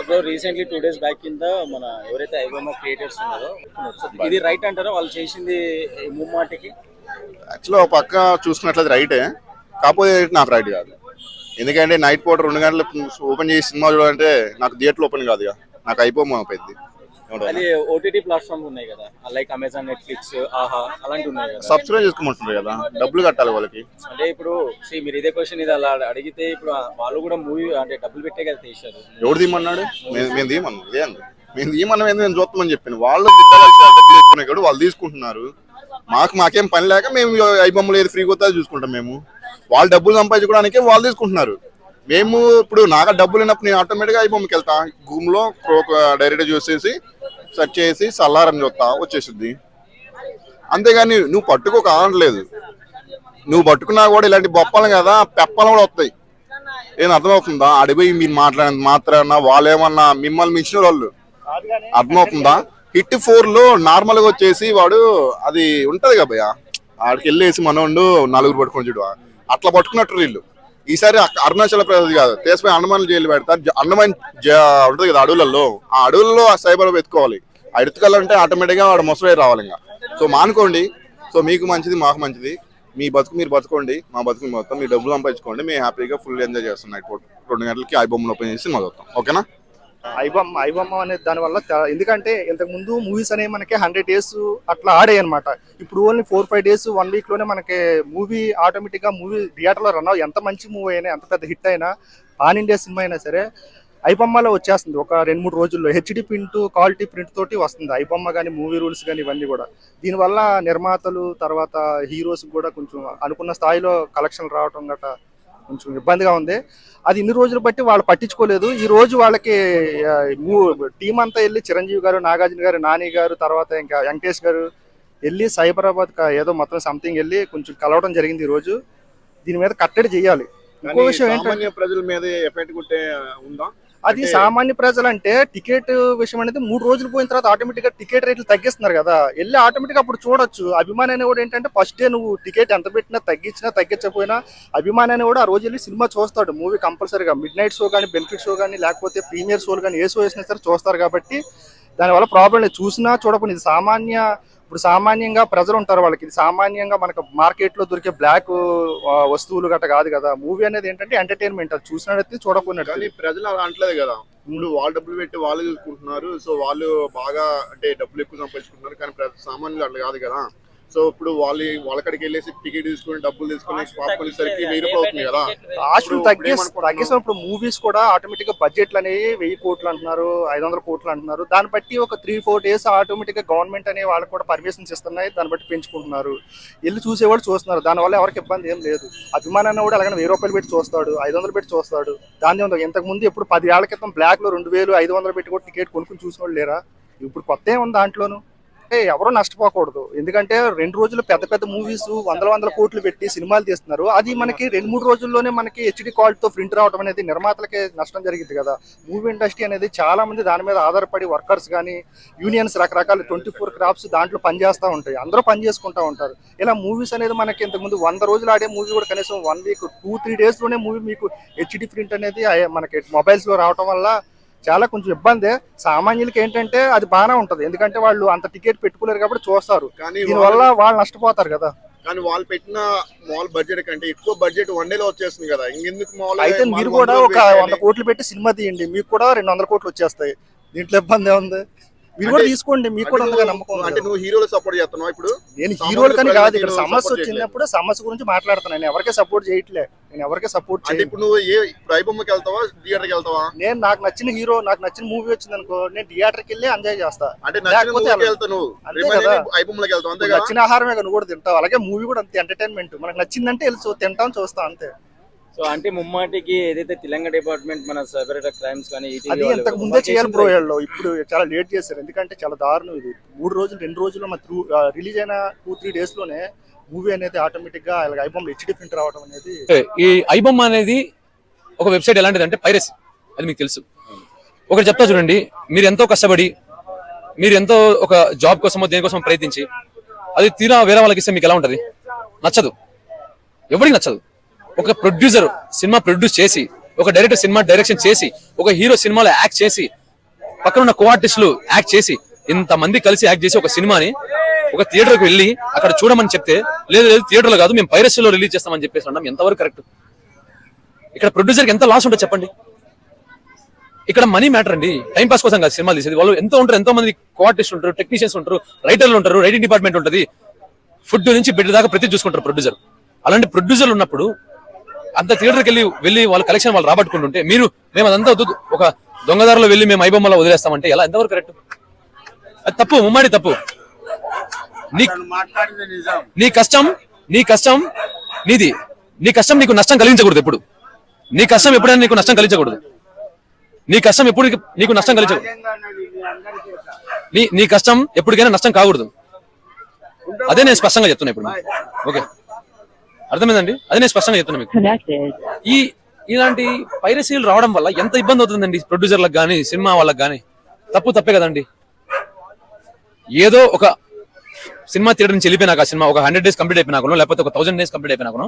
ఇప్పుడు recently two days back కింద మన ఎవరైతే ఐబొమ్మ క్రియేటర్స్ ఉన్నారో ఇది రైట్ అంటారా? వాళ్ళు చేసింది ఈ ముమ్మాటికి? యాక్చువల్గా ఒక పక్క చూసుకున్నట్లయితే రైటే కాకపోతే నాకు రైట్ కాదు. ఎందుకంటే నైట్ పూట రెండు గంటలు ఓపెన్ చేసి సినిమా చూడాలంటే నాకు థియేటర్ ఓపెన్ కాదు నాకు అయిపోమో అయిపోయింది అది ఓటీటీ ప్లాట్ఫామ్ ఉన్నాయి కదా. లైక్ అమెజాన్ నెట్ఫ్లిక్స్ ఆహా అలాంటివి ఉన్నాయి కదా. సబ్స్క్రైబ్ చేసుకోమంటున్నారు కదా. డబ్బులు కట్టాలి వాళ్ళకి. అంటే ఇప్పుడు see, మీరు ఇదే క్వశ్చన్ ఇది అలా అడిగితే ఇప్పుడు వాళ్ళు కూడా మూవీ అంటే డబ్బులు పెట్టే కదా తీశారు. ఎవడు తీయమన్నాడు? మేము మేము తీయమన్నాం. ఇదే అండి మేము తీయమన్నాం ఏంది? మేము చూస్తామని చెప్పాను. వాళ్ళు డబ్బులు ఎక్కువ కూడా వాళ్ళు తీసుకుంటున్నారు. మాకు మాకేం పని లేక మేము ఐబొమ్మలు ఏది ఫ్రీగా చూసుకుంటాం మేము. వాళ్ళు డబ్బులు సంపాదించుకోవడానికి వాళ్ళు తీసుకుంటున్నారు. మేము ఇప్పుడు నాకు డబ్బులు లేనప్పుడు నేను ఆటోమేటిక్గా ఐబొమ్మకి వెళ్తా. గూమ్లో డైరెక్ట్ చూసేసి సెర్చ్ చేసి సల్లారని చూస్తా వచ్చేసింది అంతేగాని నువ్వు పట్టుకో కావట్లేదు నువ్వు పట్టుకున్నా కూడా ఇలాంటి బొప్పలు కదా పెప్పలు కూడా వస్తాయి. ఏం అర్థమవుతుందా? అడిపోయి మీరు మాట్లాడినంత మాత్రాన వాళ్ళేమన్నా మిమ్మల్ని మించిన వాళ్ళు? అర్థమవుతుందా? హిట్ ఫోర్లో నార్మల్గా వచ్చేసి వాడు అది ఉంటది కదా భయ్య. ఆడికి వెళ్ళేసి మనోండు నలుగురు పట్టుకొని చూడు. అట్లా పట్టుకున్నట్టు వీళ్ళు. ఈసారి అరుణాచల్ ప్రదేశ్ కాదు తీసిపోయి అండమాన్ జైలు పెడతారు. అండమాన్ ఉంటుంది కదా అడవులలో ఆ అడవుల్లో ఆ సైబర్ వెతుకోవాలి ఆ ఎత్తుకోవాలంటే ఆటోమేటిక్గా వాడు ముసలి రావాలి ఇంకా. సో మానుకోండి. సో మీకు మంచిది మాకు మంచిది. మీ బతుకు మీరు బతుకోండి. మా బతుకు మొత్తం మీ డబ్బులు సంపాదించుకోండి. మేము హ్యాపీగా ఫుల్ ఎంజాయ్ చేస్తున్నాం. రెండు గంటలకి ఐ బొమ్మలు ఓపెన్ చేసి మా ఓకేనా? ఐబొమ్మ ఐబొమ్మ అనేది దాని వల్ల ఎందుకంటే ఇంతకు ముందు మూవీస్ అనేవి మనకి హండ్రెడ్ డేస్ అట్లా ఆడాయి అనమాట ఇప్పుడు only four five days one వీక్లోనే మనకి మూవీ ఆటోమేటిక్గా మూవీ థియేటర్లో రన్ అవ్వ ఎంత మంచి మూవీ అయినా ఎంత పెద్ద హిట్ అయినా పాన్ ఇండియా సినిమా అయినా సరే ఐబొమ్మలో వచ్చేస్తుంది. ఒక రెండు మూడు రోజుల్లో హెచ్డి ప్రింట్ క్వాలిటీ ప్రింట్ తోటి వస్తుంది. ఐబొమ్మ కానీ మూవీ రూల్స్ కానీ ఇవన్నీ కూడా. దీనివల్ల నిర్మాతలు తర్వాత హీరోస్ కూడా కొంచెం అనుకున్న స్థాయిలో కలెక్షన్ రావటం గట్రా కొంచెం ఇబ్బందిగా ఉంది. అది ఇన్ని రోజులు బట్టి వాళ్ళు పట్టించుకోలేదు. ఈ రోజు వాళ్ళకి టీం అంతా వెళ్ళి చిరంజీవి గారు నాగార్జున గారు నాని గారు తర్వాత ఇంకా వెంకటేష్ గారు వెళ్ళి సైబరాబాద్ ఏదో మొత్తం సంథింగ్ వెళ్ళి కొంచెం కలవడం జరిగింది ఈ రోజు. దీని మీద కట్టడి చేయాలి. ఇంకో విషయం ఏంటంటే ప్రజల మీద ఎఫెక్ట్ కొట్టే ఉందా? అది సామాన్య ప్రజలు అంటే టికెట్ విషయం అనేది మూడు రోజులు పోయిన తర్వాత ఆటోమేటిక్గా టికెట్ రేట్లు తగ్గిస్తున్నారు కదా. వెళ్ళి ఆటోమేటిక్ అప్పుడు చూడొచ్చు. అభిమాని అనేవాడు ఏంటంటే ఫస్ట్ డే నువ్వు టికెట్ ఎంత పెట్టినా తగ్గించినా తగ్గించకపోయినా అభిమాని అనేవాడు ఆ రోజు వెళ్ళి సినిమా చూస్తాడు. మూవీ కంపల్సరీగా మిడ్ నైట్ షో కానీ బెనిఫిట్ షో కానీ లేకపోతే ప్రీమియర్ షోలు కానీ ఏ షో వేసినా సరే చూస్తారు కాబట్టి దానివల్ల ప్రాబ్లం లేదు. చూసినా చూడకుండా ఇది సామాన్య ఇప్పుడు సామాన్యంగా ప్రజలు ఉంటారు వాళ్ళకి. ఇది సామాన్యంగా మనకు మార్కెట్లో దొరికే బ్లాక్ వస్తువులు గట్ట కాదు కదా. మూవీ అనేది ఏంటంటే ఎంటర్టైన్మెంట్. అది చూసినట్టయితే చూడకున్నట్టు. కానీ ప్రజలు అలా అంటలేదు కదా. ఇప్పుడు వాళ్ళు డబ్బులు పెట్టి వాళ్ళు చూసుకుంటున్నారు. సో వాళ్ళు బాగా అంటే డబ్బులు ఎక్కువ సంపాదించుకుంటున్నారు. కానీ సామాన్యులు అట్లా కాదు కదా. సో ఇప్పుడు వాళ్ళు వాళ్ళక్కడికి వెళ్ళేసి టికెట్ తీసుకొని డబ్బులు తీసుకొని పాప్కార్న్ సరికి వెయ్యి రూపాయలు అవుతుంది కదా. కాస్టులు ఇప్పుడు? తగ్గిస్తున్నప్పుడు మూవీస్ కూడా ఆటోమేటిక్గా బడ్జెట్లు అనేవి వెయ్యి కోట్లు అంటున్నారు ఐదు వందల కోట్లు అంటున్నారు. దాన్ని బట్టి ఒక త్రీ ఫోర్ డేస్ ఆటోమేటిక్గా గవర్నమెంట్ అనే వాళ్ళకి కూడా పర్మిషన్స్ ఇస్తున్నాయి దాన్ని బట్టి పెంచుకుంటున్నారు. వెళ్ళి చూసేవాడు చూస్తున్నారు. దానివల్ల ఎవరికి ఇబ్బంది ఏం లేదు. అభిమానాన్ని కూడా అలాగే వెయ్యి రూపాయలు పెట్టి చూస్తాడు ఐదు వందలు పెట్టి చూస్తాడు. దాని ఉంది ఇంతకు ముందు ఎప్పుడు పది ఏళ్ళ క్రితం బ్లాక్లో రెండు వేలు ఐదు వందలు పెట్టి కూడా టికెట్ కొనుక్కుని చూసిన వాళ్ళు లేరా? ఇప్పుడు కొత్త ఏముంది దాంట్లోను? ఎవరూ నష్టపోకూడదు. ఎందుకంటే రెండు రోజులు పెద్ద పెద్ద మూవీస్ వందల వందల కోట్లు పెట్టి సినిమాలు తీస్తున్నారు. అది మనకి రెండు మూడు రోజుల్లోనే మనకి హెచ్డి క్వాలిటీతో ప్రింట్ రావడం అనేది నిర్మాతలకే నష్టం జరిగింది కదా. మూవీ ఇండస్ట్రీ అనేది చాలా మంది దాని మీద ఆధారపడి వర్కర్స్ కానీ యూనియన్స్ రకరకాల ట్వంటీ ఫోర్ క్రాప్స్ దాంట్లో పనిచేస్తూ ఉంటాయి. అందరూ పని చేసుకుంటూ ఉంటారు. ఇలా మూవీస్ అనేది మనకి ఇంతకుముందు వంద రోజులు ఆడే మూవీ కూడా కనీసం వన్ వీక్ టూ త్రీ డేస్లోనే మూవీ మీకు హెచ్డి ప్రింట్ అనేది మనకి మొబైల్స్లో రావటం రావడం వల్ల చాలా కొంచెం ఇబ్బందే. సామాన్యులకి ఏంటంటే అది బాగానే ఉంటది. ఎందుకంటే వాళ్ళు అంత టికెట్ పెట్టుకోలేరు కాబట్టి చూస్తారు. కానీ దీనివల్ల వాళ్ళు- వాళ్ళు నష్టపోతారు కదా. కానీ వాళ్ళు పెట్టిన మాల్ బడ్జెట్ కంటే ఎక్కువ బడ్జెట్ వన్ డేలో వచ్చేస్తుంది కదా. ఇంకెందుకు మాల్ అయితే మీరు కూడా ఒక వంద కోట్లు పెట్టి సినిమా తీయండి. మీకు కూడా రెండు వందల కోట్లు వచ్చేస్తాయి. దీంట్లో ఇబ్బంది ఏముంది? మీరు కూడా తీసుకోండి మీకు కూడా అంతగా నమ్మకం అంటే. నువ్వు హీరోలు సపోర్ట్ చేస్తున్నావు ఇప్పుడు? నేను హీరోలు కానీ కాదు ఇక్కడ సమస్య వచ్చినప్పుడు సమస్య గురించి మాట్లాడుతున్నాను నేను ఎవరికే సపోర్ట్ చేయట్లే. నేను ఎవరికే సపోర్ట్ చేయను. ఇప్పుడు నువ్వు ఏ ప్రైబొమ్మకి వెళ్తావా థియేటర్కి వెళ్తావా? నేను నాకు నచ్చిన హీరో నాకు నచ్చిన మూవీ వచ్చింది అనుకో నేను థియేటర్కి వెళ్ళి ఎంజాయ్ చేస్తా. అంటే నచ్చిన లేకపోతే కదా. నచ్చిన ఆహారమే నువ్వు కూడా తింటావు. అలాగే మూవీ కూడా అంతే ఎంటర్టైన్మెంట్ మనకు నచ్చిందంటే వెళ్ళి తింటాం చూస్తాం అంతే. సో అంటే ముమ్మాటికి ఏదైతే తెలంగాణ డిపార్ట్మెంట్ మన సైబర్ క్రైమ్స్ కానీ అది ఇంతకు ముందే చేయాలి బ్రో వీళ్ళు. ఇప్పుడు చాలా లేట్ చేశారు. ఎందుకంటే చాలా దారుణం ఇది. మూడు రోజులు రెండు రోజుల్లో మన త్రూ రిలీజ్ అయిన టూ త్రీ డేస్లోనే మూవీ అనేది ఆటోమేటిక్గా ఐబొమ్మ హెచ్డి ప్రింట్ రావడం అనేది ఈ ఐబొమ్మ అనేది ఒక వెబ్సైట్ ఎలాంటిది అంటే పైరసీ. అది మీకు తెలుసు. ఒకటి చెప్తా చూడండి. మీరు ఎంతో కష్టపడి మీరు ఎంతో ఒక జాబ్ కోసమో దేనికోసం ప్రయత్నించి అది తీరా వేరే వాళ్ళకి ఇస్తే మీకు ఎలా ఉంటుంది? నచ్చదు. ఎవరికి నచ్చదు? ఒక ప్రొడ్యూసర్ సినిమా ప్రొడ్యూస్ చేసి ఒక డైరెక్టర్ సినిమా డైరెక్షన్ చేసి ఒక హీరో సినిమాలో యాక్ట్ చేసి పక్కన ఉన్న కో ఆర్టిస్టులు యాక్ట్ చేసి ఇంతమంది కలిసి యాక్ట్ చేసి ఒక సినిమాని ఒక థియేటర్కి వెళ్ళి అక్కడ చూడమని చెప్తే లేదు లేదు థియేటర్లో కాదు మేము పైరసీలో రిలీజ్ చేస్తామని చెప్పేసి అన్నాం ఎంతవరకు కరెక్ట్ ఇక్కడ ప్రొడ్యూసర్కి ఎంత లాస్ ఉంటుంది చెప్పండి. ఇక్కడ మనీ మ్యాటర్ అండి. టైం పాస్ కోసం కాదు సినిమాలు తీసేది. వాళ్ళు ఎంతో ఉంటారు ఎంతో మంది కోఆర్టిస్ట్ ఉంటారు టెక్నీషియన్స్ ఉంటారు రైటర్లు ఉంటారు రైటింగ్ డిపార్ట్మెంట్ ఉంటుంది. ఫుడ్ నుంచి బెడ్ దాకా ప్రతి చూసుకుంటారు ప్రొడ్యూసర్ అలాంటి ప్రొడ్యూసర్లు ఉన్నప్పుడు అంత థియేటర్కి వెళ్ళి వెళ్ళి వాళ్ళ కలెక్షన్ వాళ్ళు రాబట్టుకుంటుంటే మీరు మేము అదంతా ఒక దొంగదారులో వెళ్ళి మేము ఐబొమ్మలో వదిలేస్తామంటే ఎలా? ఎంతవరకు కరెక్ట్ అది తప్పు ముమ్మాడి తప్పు. నీ నీ కష్టం నీ కష్టం నీది. నీ కష్టం నీకు నష్టం కలిగించకూడదు ఎప్పుడు. నీ కష్టం ఎప్పుడైనా నీకు నష్టం కలిగించకూడదు. నీ కష్టం ఎప్పుడు నీకు- నష్టం కలిగించకూడదు నీ నీ కష్టం ఎప్పటికైనా నష్టం కాకూడదు. అదే నేను స్పష్టంగా చెప్తున్నా ఇప్పుడు. ఓకే. అర్థమైందండి? అదే నేను స్పష్టంగా చెప్తున్నా మీకు. ఈ ఇలాంటి పైరసీలు రావడం వల్ల ఎంత ఇబ్బంది అవుతుందండి ప్రొడ్యూసర్లకు కానీ సినిమా వాళ్ళకి కానీ తప్పు తప్పే కదండి. ఏదో ఒక సినిమా థియేటర్ నుంచి వెళ్ళిపోయినాక సినిమా ఒక హండ్రెడ్ డేస్ కంప్లీట్ అయిపోయినాకను లేకపోతే ఒక థౌసండ్ డేస్ కంప్లీట్ అయిపోయినాకను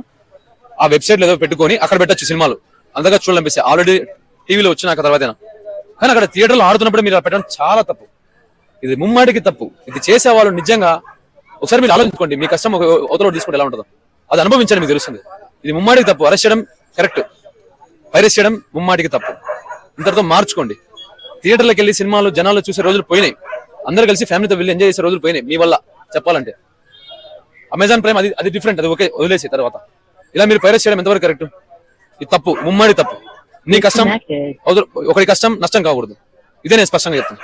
ఆ వెబ్సైట్ ఏదో పెట్టుకొని అక్కడ పెట్టొచ్చు సినిమాలు. అంతగా చూడాలనిపిస్తే ఆల్రెడీ టీవీలో వచ్చినాక తర్వాతేనా? కానీ అక్కడ థియేటర్లో ఆడుతున్నప్పుడు మీరు పెట్టడం చాలా తప్పు. ఇది ముమ్మాడికి తప్పు. ఇది చేసే వాళ్ళు నిజంగా ఒకసారి మీరు ఆలోచించుకోండి మీ కష్టం ఒక అవతల తీసుకుంటే ఎలా ఉంటుందో. అది అనుభవించండి మీకు తెలుస్తుంది. ఇది ముమ్మాడికి తప్పు. అరెస్ట్ చేయడం కరెక్ట్ వైరస్ చేయడం ముమ్మాటికి తప్పు. ఇంతటితో మార్చుకోండి. థియేటర్లకు వెళ్ళి సినిమాలు జనాలు చూసే రోజులు పోయినాయి. అందరూ కలిసి ఫ్యామిలీతో వెళ్ళి ఎంజాయ్ చేసే రోజులు పోయినాయి. మీ వల్ల చెప్పాలంటే. అమెజాన్ ప్రైమ్ అది అది డిఫరెంట్ అది ఓకే వదిలేసి తర్వాత. ఇలా మీరు పైరస్ చేయడం ఎంతవరకు కరెక్ట్ ఇది తప్పు. ముమ్మాడి తప్పు. నీ కష్టం ఒకరి కష్టం నష్టం కాకూడదు. ఇదే నేను స్పష్టంగా చెప్తాను